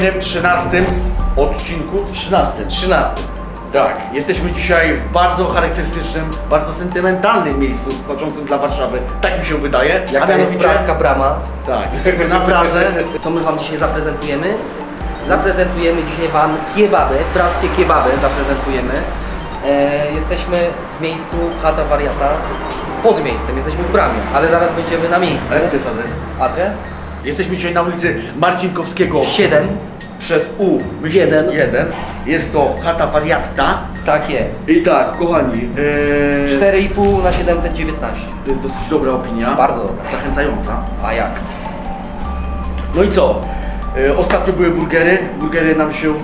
kolejnym 13 odcinku. 13. 13. Tak, jesteśmy dzisiaj w bardzo charakterystycznym, bardzo sentymentalnym miejscu znaczącym dla Warszawy. Tak mi się wydaje. Jak to jest praska brama. Tak, jesteśmy na Pradze. Co my Wam dzisiaj zaprezentujemy? Zaprezentujemy dzisiaj Wam kebaby, praskie kebaby zaprezentujemy. E, jesteśmy w miejscu Chata Wariata, pod miejscem, jesteśmy w bramie, ale zaraz będziemy na miejscu. A to jest adres? Adres? Jesteśmy dzisiaj na ulicy Marcinkowskiego 7. przez U, Jeden. jeden. Jest to chata wariatta. Tak jest. I tak, kochani, ee, 4,5 na 719. to jest dosyć dobra opinia. Bardzo dobra. Zachęcająca. A jak? No i co? E, Ostatnio były burgery. Burgery nam się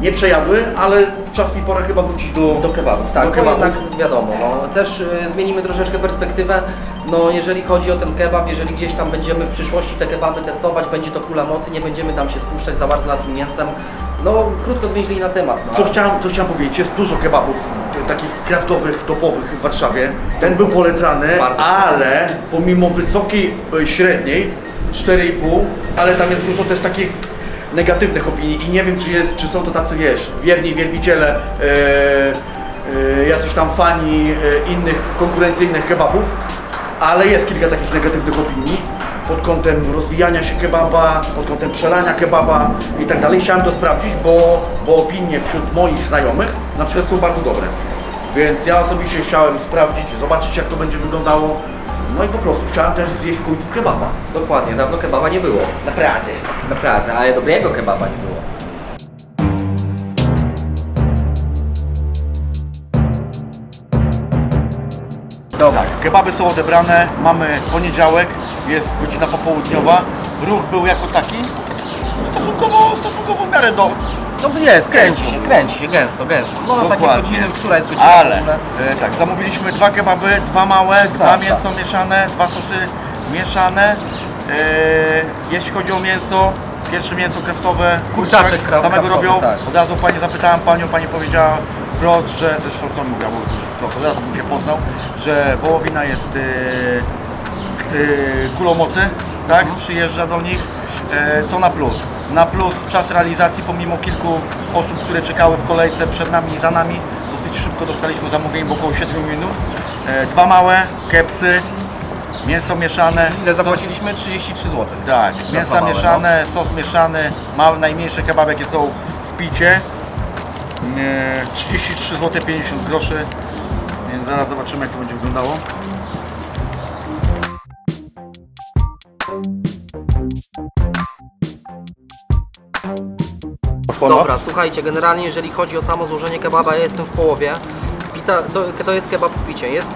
nie przejadły, ale czas i pora chyba wrócić do, Do kebabów, tak, do bo kebabów. jednak wiadomo, no, też y, zmienimy troszeczkę perspektywę, no jeżeli chodzi o ten kebab, jeżeli gdzieś tam będziemy w przyszłości te kebaby testować, będzie to kula mocy, nie będziemy tam się spuszczać za bardzo nad tym mięsem, no krótko zwięźli na temat. No. Co chciałem, co chciałem powiedzieć, jest dużo kebabów t- takich kraftowych, topowych w Warszawie. Ten był polecany, Bardzo. ale pomimo wysokiej e, średniej 4,5, ale tam jest dużo też takich negatywnych opinii i nie wiem czy jest, czy są to tacy wiesz, wierni wielbiciele, e, e, jacyś tam fani e, innych konkurencyjnych kebabów, ale jest kilka takich negatywnych opinii pod kątem rozwijania się kebaba, pod kątem przelania kebaba i tak dalej. Chciałem to sprawdzić, bo, bo opinie wśród moich znajomych na przykład są bardzo dobre. Więc ja osobiście chciałem sprawdzić, zobaczyć jak to będzie wyglądało. No i po prostu chciałem też zjeść w końcu kebaba. Dokładnie, dawno kebaba nie było. Naprawdę. Naprawdę, ale dobrego kebaba nie było. Dobra. Tak, kebaby są odebrane, mamy poniedziałek, jest godzina popołudniowa. Ruch był jako taki stosunkowo, stosunkowo w miarę do, No jest, kręci się, kręci się, gęsto, gęsto. No takie Dokładnie. godziny, która jest godzina Ale w ogóle? e, tak, zamówiliśmy dwa kebaby, dwa małe, 16. dwa mięso mieszane, dwa sosy mieszane. E, jeśli chodzi o mięso, pierwsze mięso kraftowe, Kurczaczek kraf- samego kraftowy, robią. tak. Od razu pani zapytałem panią, pani powiedziała wprost, że zresztą co mówiła, bo to jest wprost, od razu bym się poznał, że wołowina jest e, k- e, kulą mocy, tak, Mhm. przyjeżdża do nich. E, co na plus? Na plus czas realizacji pomimo kilku osób, które czekały w kolejce przed nami i za nami, dosyć szybko dostaliśmy zamówienie, bo około 7 minut. E, dwa małe, kepsy, mięso mieszane. Ile zapłaciliśmy? 33 zł. Tak, mięsa małe, mieszane, sos mieszany, małe, najmniejsze kebaby jakie są w picie. E, 33 zł 50 groszy. Więc zaraz zobaczymy jak to będzie wyglądało. Dobra, słuchajcie, generalnie jeżeli chodzi o samo złożenie kebaba, ja jestem w połowie. Pita, to, to jest kebab w picie, jest,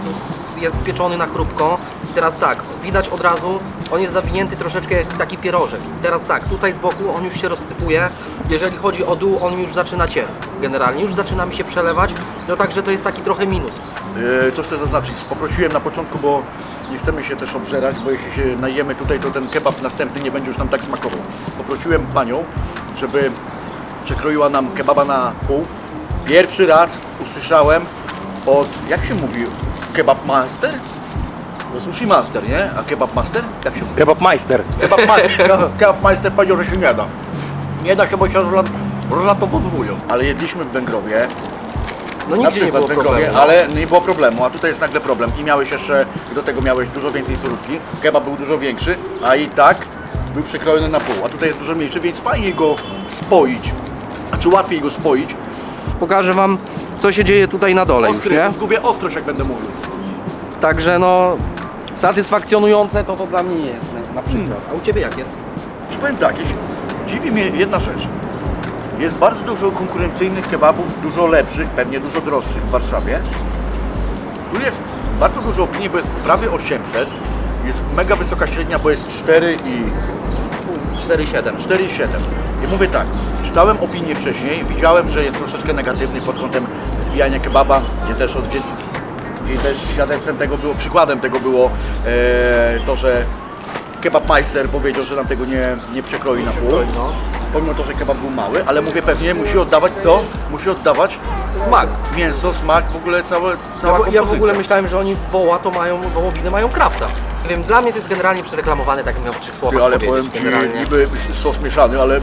jest spieczony na chrupko. I teraz tak, widać od razu, on jest zawinięty troszeczkę jak taki pierożek. I teraz tak, tutaj z boku on już się rozsypuje. Jeżeli chodzi o dół, on już zaczyna ciec. Generalnie już zaczyna mi się przelewać, no także to jest taki trochę minus. E, Co chcę zaznaczyć? Poprosiłem na początku, bo nie chcemy się też obżerać, bo jeśli się najemy tutaj, to ten kebab następny nie będzie już nam tak smakował. Poprosiłem panią, żeby przekroiła nam kebaba na pół. Pierwszy raz usłyszałem od, jak się mówi, kebab master? No sushi master, nie? A kebab master? Jak się mówi? Kebab Meister. Kebab master, kebab master powiedział, że się nie da. Nie da się, bo się rozlat- rozlatowują. Ale jedliśmy w Węgrowie, No na nigdzie nie przykład było w Węgrowie, problemu. ale nie było problemu, a tutaj jest nagle problem. I miałeś jeszcze, do tego miałeś dużo więcej surówki, kebab był dużo większy, a i tak był przekrojony na pół, a tutaj jest dużo mniejszy, więc fajnie go spoić, czy łatwiej go spoić. Pokażę Wam, co się dzieje tutaj na dole Ostry, zgubię ostrość, jak będę mówił. Także no, satysfakcjonujące to to dla mnie nie jest na- na przykład. A u Ciebie jak jest? Ci powiem tak, jeśli- dziwi mnie jedna rzecz. Jest bardzo dużo konkurencyjnych kebabów, dużo lepszych, pewnie dużo droższych w Warszawie. Tu jest bardzo dużo opinii, bo jest prawie 800. Jest mega wysoka średnia, bo jest 4 i 4,7. 4,7. I mówię tak, czytałem opinię wcześniej, widziałem, że jest troszeczkę negatywny pod kątem zwijania kebaba, gdzie też od gdzie też świadectwem tego było, przykładem tego było e, to, że kebab majster powiedział, że nam tego nie, nie przekroi na pół. no. Pomimo to, że kebab był mały, ale mówię pewnie musi oddawać co? Musi oddawać Smak. mięso, smak, w ogóle całe, Ja, cała w- ja w ogóle myślałem, że oni woła to mają, wołowiny mają krafta. Nie wiem, dla mnie to jest generalnie przereklamowane, tak miał w trzech słowach Ty, ale powiedzieć powiem Ci, generalnie. niby sos mieszany, ale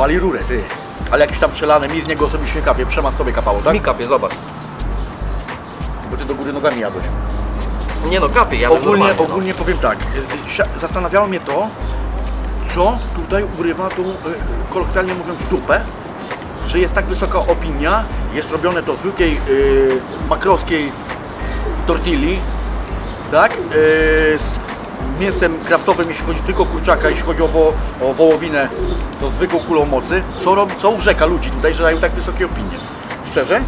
Pali rurę, ty. Ale jakiś tam przelany, mi z niego osobiście nie kapie. Przema z tobie kapało, tak? Mi kapie, zobacz. Bo ty do góry nogami jadłeś. Nie no, kapie, ja ogólnie, no. ogólnie powiem tak, y, y, zastanawiało mnie to, co tutaj urywa tą, y, kolokwialnie mówiąc, dupę, że jest tak wysoka opinia, jest robione to w zwykłej y, makrowskiej tortilli, tak, y, z mięsem kraftowym, jeśli chodzi tylko o kurczaka, jeśli chodzi o, wo, o wołowinę, to zwykłą kulą mocy, co, robi, co urzeka ludzi tutaj, że dają tak wysokie opinie? Szczerze?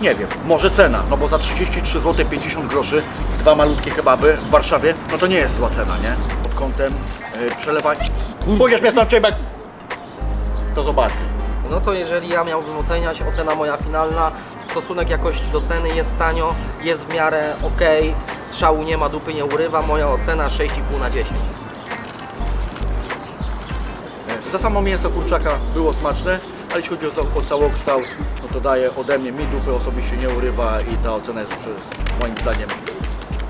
Nie wiem, może cena, no bo za 33 zł 50 groszy dwa malutkie kebaby w Warszawie, no to nie jest zła cena, nie? Pod kątem y, przelewania. Pójdziesz mnie stąd, Ciebek! To zobacz. No to jeżeli ja miałbym oceniać, ocena moja finalna, stosunek jakości do ceny jest tanio, jest w miarę ok, szału nie ma, dupy nie urywa, moja ocena 6,5 na 10. Za samo mięso kurczaka było smaczne, ale jeśli chodzi o, o całokształt, no to daje ode mnie, mi dupy osobiście nie urywa i ta ocena jest przy- moim zdaniem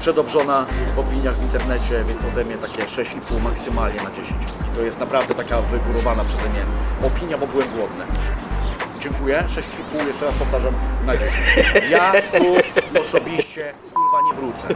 przedobrzona w opiniach w internecie, więc ode mnie takie 6,5 maksymalnie na 10. To jest naprawdę taka wygórowana przeze mnie opinia, bo byłem głodny. Dziękuję, 6,5 jeszcze raz powtarzam na 10. Ja tu osobiście kurwa nie wrócę.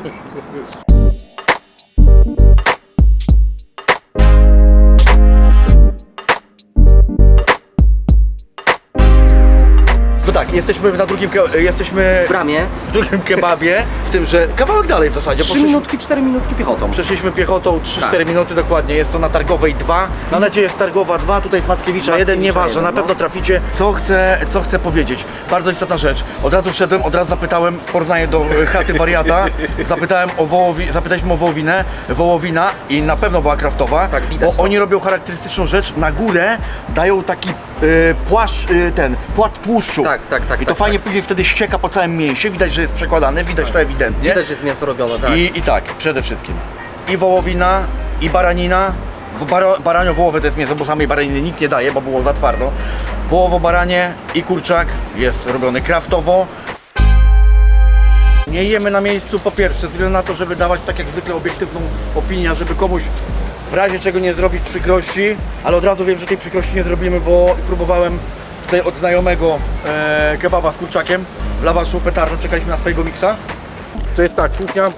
Jesteśmy na drugim, ke- jesteśmy W bramie w drugim kebabie, z tym, że kawałek dalej w zasadzie. 3 Poszliśmy- minutki, 4 minutki piechotą. Przeszliśmy piechotą 3-4 Tak. minuty dokładnie, jest to na Targowej 2. Mam nadzieję, jest Targowa 2, tutaj z Mackiewicza 1, Mackiewicza nieważne, na jeden, pewno no. traficie. Co chcę, co chcę powiedzieć? Bardzo istotna rzecz. Od razu wszedłem, od razu zapytałem w porównaniu do e, chaty wariata, zapytałem o wołowi, zapytaliśmy o wołowinę, wołowina i na pewno była kraftowa, Tak, widać bo to. oni robią charakterystyczną rzecz, na górę dają taki e, płaszcz, e, ten, płat tłuszczu. Tak, tak, tak, I to tak, fajnie później wtedy ścieka po całym mięsie, widać, że jest przekładane, widać to ewidentnie. Widać, że jest mięso robione, tak. I, I tak, przede wszystkim. I wołowina, i baranina. W Bara, baranio wołowe to jest mięso, bo samej baraniny nikt nie daje, bo było za twardo. Wołowo baranie i kurczak jest robiony kraftowo. Nie jemy na miejscu po pierwsze, ze względu na to, żeby dawać tak jak zwykle obiektywną opinię, żeby komuś w razie czego nie zrobić przykrości, ale od razu wiem, że tej przykrości nie zrobimy, bo próbowałem tutaj od znajomego e, kebaba z kurczakiem w lawaszu petardo, czekaliśmy na swojego miksa. To jest tak, kuchnia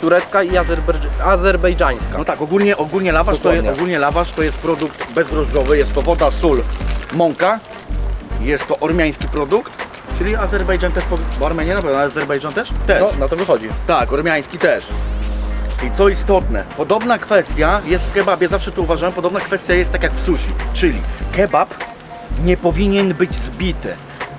turecka i azerbejdż- azerbejdżańska. No tak, ogólnie, ogólnie, lawasz to jest, Dokładnie. ogólnie lawasz to jest produkt bezdrożdżowy, jest to woda, sól, mąka, jest to ormiański produkt, czyli Azerbejdżan też, bo Armenia na pewno, ale Azerbejdżan też? Też. No, na to wychodzi. Tak, ormiański też. I co istotne, podobna kwestia jest w kebabie, zawsze to uważałem, podobna kwestia jest tak jak w sushi, czyli kebab nie powinien być zbity.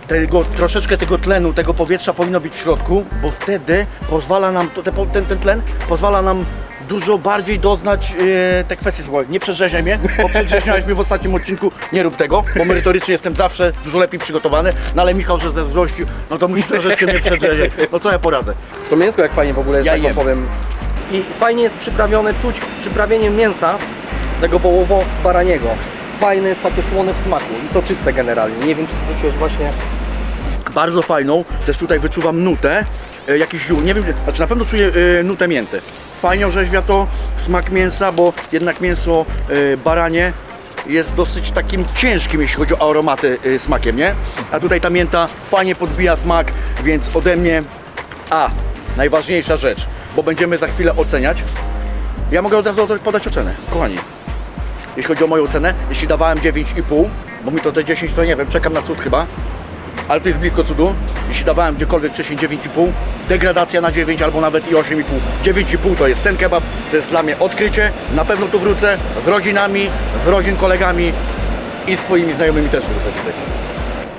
Tego, troszeczkę tego tlenu, tego powietrza powinno być w środku, bo wtedy pozwala nam, to, te, ten, ten tlen pozwala nam dużo bardziej doznać e, te kwestie słuchaj, nie przerzeźniaj mnie, bo przerzeźniałeś mnie w ostatnim odcinku, nie rób tego, bo merytorycznie jestem zawsze dużo lepiej przygotowany, no ale Michał, że ze złości, no to musisz troszeczkę mnie przerzeźniać, no co ja poradzę. To mięsko jak fajnie w ogóle jest, Ja tak powiem. I fajnie jest przyprawione, czuć przyprawienie mięsa tego wołowo-baraniego. Fajne jest takie słone w smaku i soczyste generalnie. Nie wiem, czy zwróciłeś właśnie... bardzo fajną, też tutaj wyczuwam nutę, e, jakiś ziół, nie wiem, znaczy na pewno czuję e, nutę mięty. Fajnie orzeźwia to smak mięsa, bo jednak mięso e, baranie jest dosyć takim ciężkim, jeśli chodzi o aromaty e, smakiem, nie? A tutaj ta mięta fajnie podbija smak, więc ode mnie A, najważniejsza rzecz, bo będziemy za chwilę oceniać. Ja mogę od razu podać ocenę, kochani. Jeśli chodzi o moją cenę, jeśli dawałem 9,5, bo mi to te 10 to nie wiem, czekam na cud chyba, ale to jest blisko cudu. Jeśli dawałem gdziekolwiek wcześniej 9,5, degradacja na 9 albo nawet i 8,5. 9,5 to jest ten kebab, to jest dla mnie odkrycie. Na pewno tu wrócę z rodzinami, z rodzin kolegami i z Twoimi znajomymi też wrócę tutaj.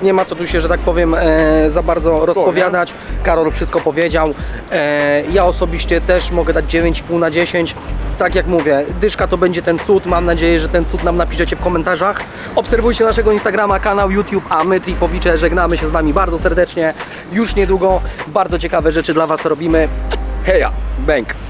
Nie ma co tu się, że tak powiem, e, za bardzo rozpowiadać. Karol wszystko powiedział. E, ja osobiście też mogę dać 9,5 na 10. Tak jak mówię, dyszka to będzie ten cud. Mam nadzieję, że ten cud nam napiszecie w komentarzach. Obserwujcie naszego Instagrama, kanał YouTube, a my Tripowicze żegnamy się z Wami bardzo serdecznie. Już niedługo bardzo ciekawe rzeczy dla Was robimy. Heja, bęk!